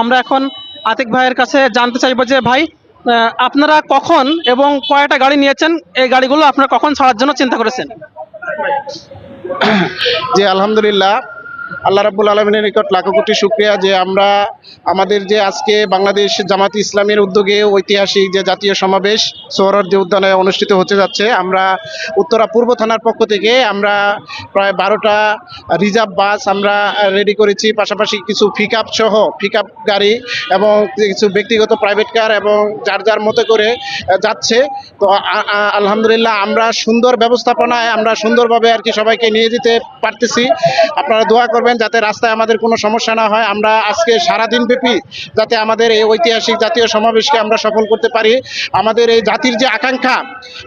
আমরা এখন আতিক ভাইয়ের কাছে জানতে চাইব যে, ভাই আপনারা কখন এবং কয়টা গাড়ি নিয়েছেন? এই গাড়িগুলো আপনারা কখন ছাড়ার জন্য চিন্তা করেছেন? জি, আলহামদুলিল্লাহ। আল্লাহ রাব্বুল আলমিনের নিকট লাখো কোটি শুক্রিয়া যে আমরা আমাদের যে আজকে বাংলাদেশ জামাত ইসলামের উদ্যোগে ঐতিহাসিক যে জাতীয় সমাবেশ সোহরার্দি উদ্যানে অনুষ্ঠিত হতে যাচ্ছে, আমরা উত্তরা পূর্ব থানার পক্ষ থেকে আমরা প্রায় বারোটা রিজার্ভ বাস আমরা রেডি করেছি, পাশাপাশি কিছু পিক সহ পিক গাড়ি এবং কিছু ব্যক্তিগত প্রাইভেট কার এবং যার যার মতো করে যাচ্ছে। তো আলহামদুলিল্লাহ আমরা সুন্দর ব্যবস্থাপনায় আমরা সুন্দরভাবে আর কি সবাইকে নিয়ে যেতে পারতেছি। আপনারা দোয়া যাতে রাস্তায় আমাদের কোনো সমস্যা না হয়। আমরা আজকে সারাদিন ব্যাপী যাতে আমাদের এই ঐতিহাসিক জাতীয় সমাবেশকে আমরা সফল করতে পারি। আমাদের এই জাতির যে আকাঙ্ক্ষা,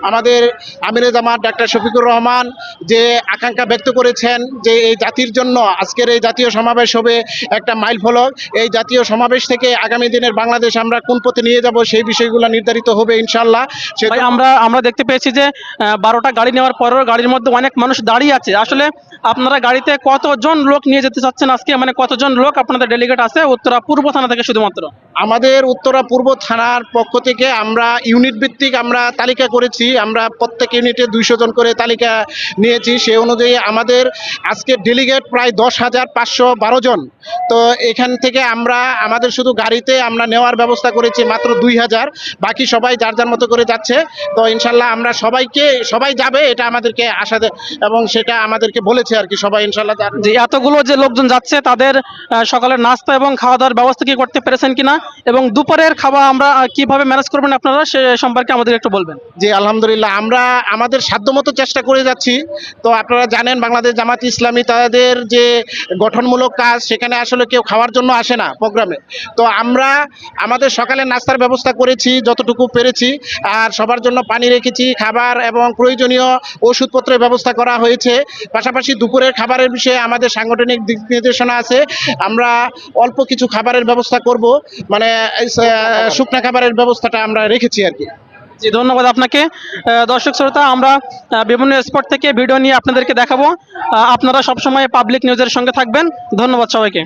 আমাদের আমিরে জামাত ডাক্তার শফিকুর রহমান যে আকাঙ্ক্ষা ব্যক্ত করেছেন যে এই জাতির জন্য আজকের এই জাতীয় সমাবেশ হবে একটা মাইল ফলক। এই জাতীয় সমাবেশ থেকে আগামী দিনের বাংলাদেশ আমরা কোন পথে নিয়ে যাব সেই বিষয়গুলো নির্ধারিত হবে ইনশাল্লাহ সেটাই আমরা আমরা দেখতে পেয়েছি যে বারোটা গাড়ি নেওয়ার পরেও গাড়ির মধ্যে অনেক মানুষ দাঁড়িয়ে আছে। আসলে আপনারা গাড়িতে কতজন লোক নিয়ে যেতে চাচ্ছেন আজকে মানে কতজন লোক আপনাদের ডেলিগেট আছে? উত্তরা পূর্ব থানা থেকে শুধুমাত্র। আমাদের উত্তরা পূর্ব থানার পক্ষ থেকে আমরা ইউনিট ভিত্তিক আমরা তালিকা করেছি। আমরা প্রত্যেক ইউনিটে দুইশো জন করে তালিকা নিয়েছি। সেই অনুযায়ী আমাদের আজকে ডেলিগেট প্রায় দশ হাজার পাঁচশো বারো জন। তো এখান থেকে আমরা, আমাদের শুধু গাড়িতে আমরা নেওয়ার ব্যবস্থা করেছি মাত্র দুই হাজার। বাকি সবাই যার যার মতো করে যাচ্ছে। তো ইনশাল্লাহ আমরা সবাইকে, সবাই যাবে, এটা আমাদেরকে আশা এবং সেটা আমাদেরকে বলেছে আর কি। সবাই ইনশাল্লাহ যে এতগুলো যে লোকজন যাচ্ছে, তাদের সকালের নাস্তা এবং খাওয়া দাওয়ার ব্যবস্থা কি করতে পেরেছেন কিনা? এবং দুপুরের খাবার আমরা কীভাবে ম্যানেজ করবেন আপনারা সে সম্পর্কে আমাদের একটু বলবেন। জি, আলহামদুলিল্লাহ। আমরা আমাদের সাধ্যমতো চেষ্টা করে যাচ্ছি। তো আপনারা জানেন, বাংলাদেশ জামাত ইসলামী তাদের যে গঠনমূলক কাজ, সেখানে আসলে কেউ খাওয়ার জন্য আসে না প্রোগ্রামে। তো আমরা আমাদের সকালের নাস্তার ব্যবস্থা করেছি, যতটুকু পেরেছি। আর সবার জন্য পানি রেখেছি, খাবার এবং প্রয়োজনীয় ওষুধপত্রের ব্যবস্থা করা হয়েছে। পাশাপাশি দুপুরের খাবারের বিষয়ে আমাদের সাংগঠনিক দিক নির্দেশনা আছে। আমরা অল্প কিছু খাবারের ব্যবস্থা করব। মানে শুকনা খাবারের ব্যবস্থাটা আমরা রেখেছি আর কি। জি, ধন্যবাদ আপনাকে। দর্শক শ্রোতা, আমরা বিভিন্ন স্পট থেকে ভিডিও নিয়ে আপনাদেরকে দেখাবো। আপনারা সবসময় পাবলিক নিউজের সঙ্গে থাকবেন। ধন্যবাদ সবাইকে।